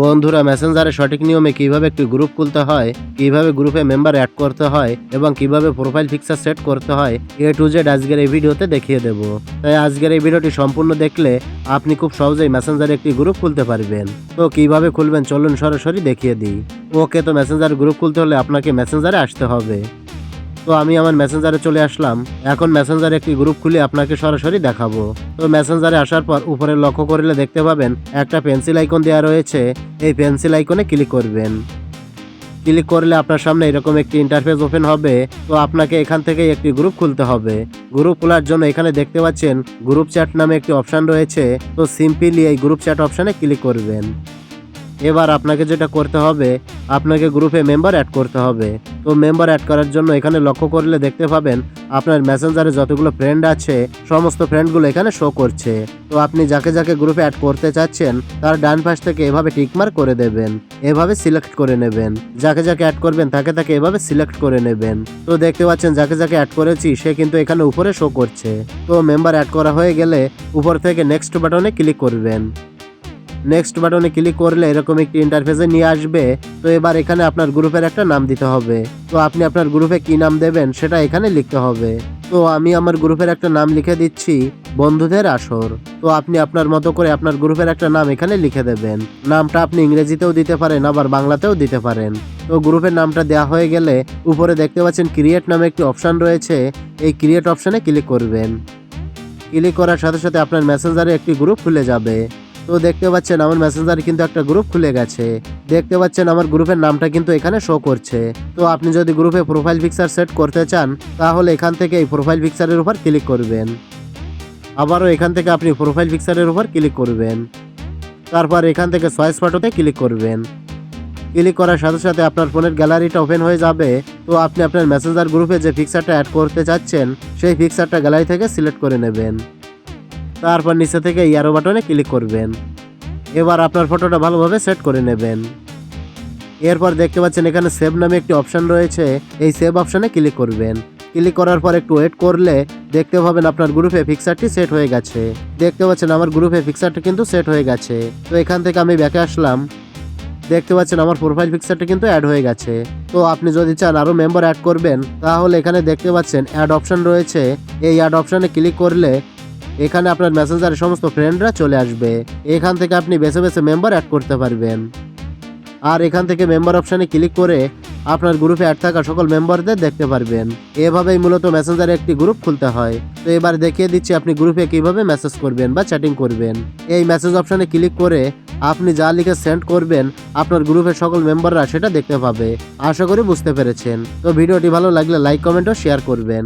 বন্ধুরা মেসেঞ্জারে সঠিক নিয়মে কীভাবে একটি গ্রুপ খুলতে হয়, কীভাবে গ্রুপে মেম্বার অ্যাড করতে হয় এবং কীভাবে প্রোফাইল পিকচার সেট করতে হয় এ টু জেড আজকের এই ভিডিওতে দেখিয়ে দেব। তাই আজকের এই ভিডিওটি সম্পূর্ণ দেখলে আপনি খুব সহজেই মেসেঞ্জারে একটি গ্রুপ খুলতে পারবেন। তো কীভাবে খুলবেন চলুন সরাসরি দেখিয়ে দিই। ওকে, তো মেসেঞ্জার গ্রুপ খুলতে হলে আপনাকে মেসেঞ্জারে আসতে হবে। তো আমি আমার মেসেঞ্জারে চলে আসলাম। এখন মেসেঞ্জারে একটি গ্রুপ খুলে আপনাকে সরাসরি দেখাবো। তো মেসেঞ্জারে আসার পর উপরে লক্ষ্য করলে দেখতে পাবেন, একটা পেন্সিল আইকন দেওয়া রয়েছে। এই পেন্সিল আইকনে ক্লিক করবেন। ক্লিক করলে আপনার সামনে এরকম একটি ইন্টারফেস ওপেন হবে। তো আপনাকে এখান থেকে একটি গ্রুপ খুলতে হবে। গ্রুপ খোলার জন্য এখানে দেখতে পাচ্ছেন গ্রুপ চ্যাট নামে একটি অপশন রয়েছে। তো সিম্পলি এই গ্রুপ চ্যাট অপশানে ক্লিক করবেন। এবার আপনাকে যেটা করতে হবে, আপনাকে গ্রুপে মেম্বার অ্যাড করতে হবে। তো মেম্বার অ্যাড করার জন্য এখানে লক্ষ্য করলে দেখতে পাবেন, আপনার মেসেঞ্জারে যতগুলো ফ্রেন্ড আছে, সমস্ত ফ্রেন্ডগুলো এখানে শো করছে। তো আপনি যাকে যাকে গ্রুপে অ্যাড করতে চাচ্ছেন, তার ডান পাশ থেকে এভাবে টিকমার্ক করে দেবেন, এভাবে সিলেক্ট করে নেবেন। যাকে যাকে অ্যাড করবেন, তাকে তাকে এভাবে সিলেক্ট করে নেবেন। তো দেখতে পাচ্ছেন, যাকে যাকে অ্যাড করেছি, সে কিন্তু এখানে উপরে শো করছে। তো মেম্বার অ্যাড করা হয়ে গেলে, উপর থেকে নেক্সট বাটনে ক্লিক করবেন। নেক্সট বাটনে ক্লিক করলে এরকম একটি ইন্টারফেসে নিয়ে আসবে। তো এবার এখানে আপনার গ্রুপের একটা নাম দিতে হবে। তো আপনি আপনার গ্রুপে কি নাম দেবেন সেটা এখানে লিখতে হবে। তো আমি আমার গ্রুপের একটা নাম লিখে দিচ্ছি, বন্ধুদের আসর। তো আপনি আপনার মতো করে আপনার গ্রুপের একটা নাম এখানে লিখে দেবেন। নামটা আপনি ইংরেজিতেও দিতে পারেন, আবার বাংলাতেও দিতে পারেন। তো গ্রুপের নামটা দেওয়া হয়ে গেলে উপরে দেখতে পাচ্ছেন ক্রিয়েট নামে একটি অপশন রয়েছে। এই ক্রিয়েট অপশানে ক্লিক করবেন। ক্লিক করার সাথে সাথে আপনার মেসেঞ্জারে একটি গ্রুপ খুলে যাবে। তো দেখতে পাচ্ছেন আমার মেসেঞ্জারে কিন্তু একটা গ্রুপ খুলে গেছে। দেখতে পাচ্ছেন আমার গ্রুপের নামটা কিন্তু এখানে শো করছে। তো আপনি যদি গ্রুপে প্রোফাইল পিকচার সেট করতে চান, তাহলে এখান থেকে এই প্রোফাইল পিকচারের উপর ক্লিক করবেন। আবারও এখান থেকে আপনি প্রোফাইল পিকচারের উপর ক্লিক করবেন। তারপর এখান থেকে সয়েস ফটোতে ক্লিক করবেন। ক্লিক করার সাথে সাথে আপনার ফোনের গ্যালারিটা ওপেন হয়ে যাবে। তো আপনি আপনার মেসেঞ্জার গ্রুপে যে পিকচারটা অ্যাড করতে চাচ্ছেন, সেই পিকচারটা গ্যালারি থেকে সিলেক্ট করে নেবেন। তারপর নিচে থেকে ইয়ারো বাটনে ক্লিক করবেন। এবার আপনার ফটোটা ভালোভাবে সেট করে নেবেন। এরপর দেখতে পাচ্ছেন এখানে সেভ নামে একটি অপশান রয়েছে। এই সেভ অপশানে ক্লিক করবেন। ক্লিক করার পর একটু ওয়েট করলে দেখতে পাবেন আপনার গ্রুপে পিকচারটি সেট হয়ে গেছে। দেখতে পাচ্ছেন আমার গ্রুপে পিকচারটা কিন্তু সেট হয়ে গেছে। তো এখান থেকে আমি ব্যাকে আসলাম। দেখতে পাচ্ছেন আমার প্রোফাইল পিকচারটা কিন্তু অ্যাড হয়ে গেছে। তো আপনি যদি চান আরও মেম্বার অ্যাড করবেন, তাহলে এখানে দেখতে পাচ্ছেন অ্যাড অপশন রয়েছে। এই অ্যাড অপশানে ক্লিক করলে এখানে আপনার মেসেঞ্জারে সমস্ত ফ্রেন্ডরা চলে আসবে। এখান থেকে আপনি বেছে বেছে মেম্বার অ্যাড করতে পারবেন। আর এখান থেকে মেম্বার অপশানে ক্লিক করে আপনার গ্রুপে অ্যাড থাকা সকল মেম্বারদের দেখতে পারবেন। এভাবেই মূলত মেসেঞ্জারে একটি গ্রুপ খুলতে হয়। তো এবার দেখিয়ে দিচ্ছি আপনি গ্রুপে কীভাবে মেসেজ করবেন বা চ্যাটিং করবেন। এই মেসেজ অপশানে ক্লিক করে আপনি যা লিখে সেন্ড করবেন, আপনার গ্রুপের সকল মেম্বাররা সেটা দেখতে পাবে। আশা করি বুঝতে পেরেছেন। তো ভিডিওটি ভালো লাগলে লাইক কমেন্ট ও শেয়ার করবেন।